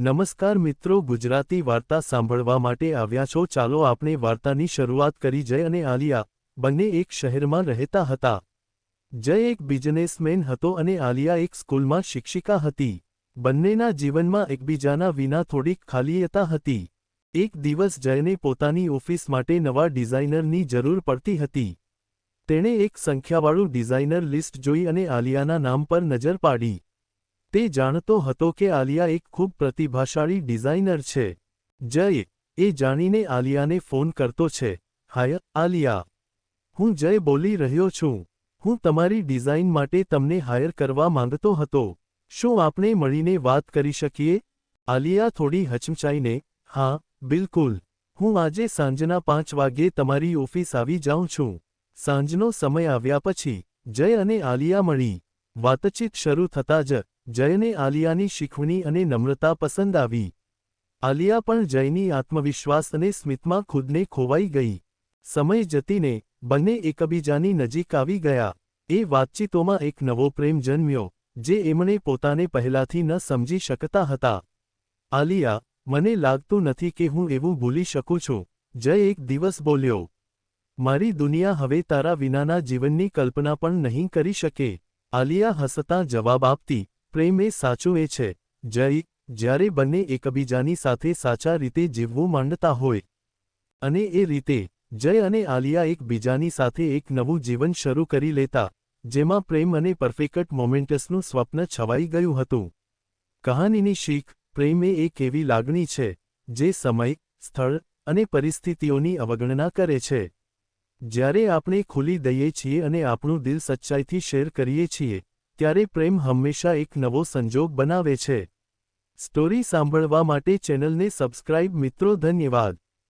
નમસ્કાર મિત્રો, ગુજરાતી વાર્તા સાંભળવા માટે આવ્યા છો. ચાલો આપણે વાર્તાની શરૂઆત કરી. જય અને આલિયા બંને એક શહેરમાં રહેતા હતા. જય એક બિઝનેસમેન હતો અને આલિયા એક સ્કૂલમાં શિક્ષિકા હતી. બંનેના જીવનમાં એકબીજાના વિના થોડીક ખાલીયતા હતી. એક દિવસ જયને પોતાની ઓફિસ માટે નવા ડિઝાઇનરની જરૂર પડતી હતી. તેણે એક સંખ્યાવાળું ડિઝાઇનર લિસ્ટ જોઈ અને આલિયાના નામ પર નજર પાડી. તે જાણતો હતો કે આલિયા એક ખૂબ પ્રતિભાશાળી ડિઝાઇનર છે. જય, એ જાણીને આલિયાને ફોન કરતો છે. હાય, આલિયા. હું જય બોલી રહ્યો છું. હું તમારી ડિઝાઇન માટે તમને હાયર કરવા માંગતો હતો. શું આપણે મળીને વાત કરી શકીએ? આલિયા થોડી હચમચાઈને, હા, બિલકુલ. હું આજે સાંજના પાંચ વાગ્યે તમારી ઓફિસ આવી જાઉં છું. સાંજનો સમય આવ્યા પછી, જય અને આલિયા મળી. વાતચીત શરૂ થતાં જ જયને આલિયાની શીખવણી અને નમ્રતા પસંદ આવી. આલિયા પણ જયની આત્મવિશ્વાસ અને સ્મિતમાં ખુદને ખોવાઈ ગઈ. સમય જતીને બંને એકબીજાની નજીક આવી ગયા. એ વાતચીતોમાં એક નવો પ્રેમ જન્મ્યો, જે એમણે પોતાને પહેલાથી ન સમજી શકતા હતા. આલિયા, મને લાગતું નથી કે હું એવું ભૂલી શકું છું. જય એક દિવસ બોલ્યો. મારી દુનિયા હવે તારા વિનાના જીવનની કલ્પના પણ નહીં કરી શકે. આલિયા હસતાં જવાબ આપતી. પ્રેમ એ સાચું એ છે. જય, જ્યારે બંને એકબીજાની સાથે સાચા રીતે જીવવું માંડતા હોય. અને એ રીતે, જય અને આલિયા એકબીજાની સાથે એક નવું જીવન શરૂ કરી લેતા, જેમાં પ્રેમ અને પરફેક્ટ મોમેન્ટસનું સ્વપ્ન છવાઈ ગયું હતું. કહાનીની શીખ, પ્રેમ એ એક એવી લાગણી છે, જે સમય, સ્થળ અને પરિસ્થિતિઓની અવગણના કરે છે. જ્યારે આપણે ખુલી દઈએ છીએ અને આપણું દિલ સચ્ચાઈથી શેર કરીએ છીએ ત્યારે પ્રેમ હંમેશા એક નવો સંજોગ બનાવે છે. સ્ટોરી સાંભળવા માટે ચેનલને સબસ્ક્રાઇબ મિત્રો, ધન્યવાદ.